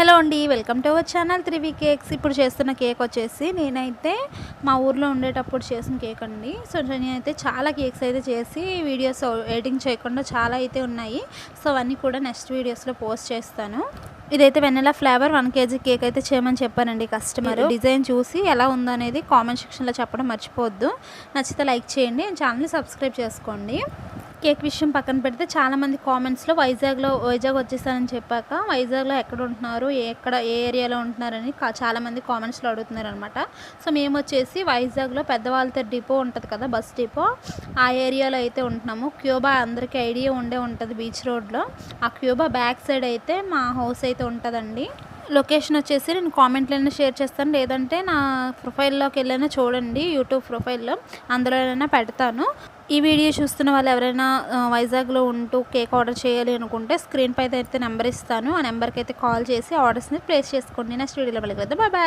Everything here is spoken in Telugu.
హలో అండి వెల్కమ్ టు అవర్ ఛానల్ త్రివీ కేక్స్. ఇప్పుడు చేస్తున్న కేక్ వచ్చేసి నేనైతే మా ఊర్లో ఉండేటప్పుడు చేసిన కేక్ అండి. సో నేనైతే చాలా కేక్స్ అయితే చేసి వీడియోస్ ఎడిటింగ్ చేయకుండా చాలా అయితే ఉన్నాయి. సో అవన్నీ కూడా నెక్స్ట్ వీడియోస్లో పోస్ట్ చేస్తాను. ఇదైతే vanilla flavour one KG cake అయితే చేయమని చెప్పానండి కస్టమర్. డిజైన్ చూసి ఎలా ఉందో అనేది కామెంట్ సెక్షన్లో చెప్పడం మర్చిపోవద్దు. నచ్చితే లైక్ చేయండి ఛానల్ని సబ్స్క్రైబ్ చేసుకోండి. కేక్ విషయం పక్కన పెడితే చాలామంది కామెంట్స్లో వైజాగ్లో వైజాగ్ వచ్చేసానని చెప్పాక వైజాగ్లో ఎక్కడ ఉంటున్నారు ఎక్కడ ఏ ఏరియాలో ఉంటున్నారని చాలామంది కామెంట్స్లో అడుగుతున్నారు అనమాట సో మేము వచ్చేసి వైజాగ్లో పెద్దవాళ్ళతో డిపో ఉంటుంది కదా బస్ డిపో. ఆ ఏరియాలో అయితే ఉంటున్నాము. క్యూబా అందరికీ ఐడియా ఉండే ఉంటుంది బీచ్ రోడ్లో. ఆ క్యూబా బ్యాక్ సైడ్ అయితే మా హౌస్ అయితే ఉంటుందండి. లొకేషన్ వచ్చేసి నేను కామెంట్లైనా షేర్ చేస్తాను. లేదంటే నా ప్రొఫైల్లోకి వెళ్ళైనా చూడండి యూట్యూబ్ ప్రొఫైల్లో అందులోనైనా పెడతాను. ఈ వీడియో చూస్తున్న వాళ్ళు ఎవరైనా వైజాగ్లో ఉంటూ కేక్ ఆర్డర్ చేయాలి అనుకుంటే స్క్రీన్ పై అయితే నెంబర్ ఇస్తాను. ఆ నెంబర్కి అయితే కాల్ చేసి ఆర్డర్స్ని ప్లేస్ చేసుకోండి. నెక్స్ట్ వీడియోలో వెళ్ళి బాయ్ బాయ్.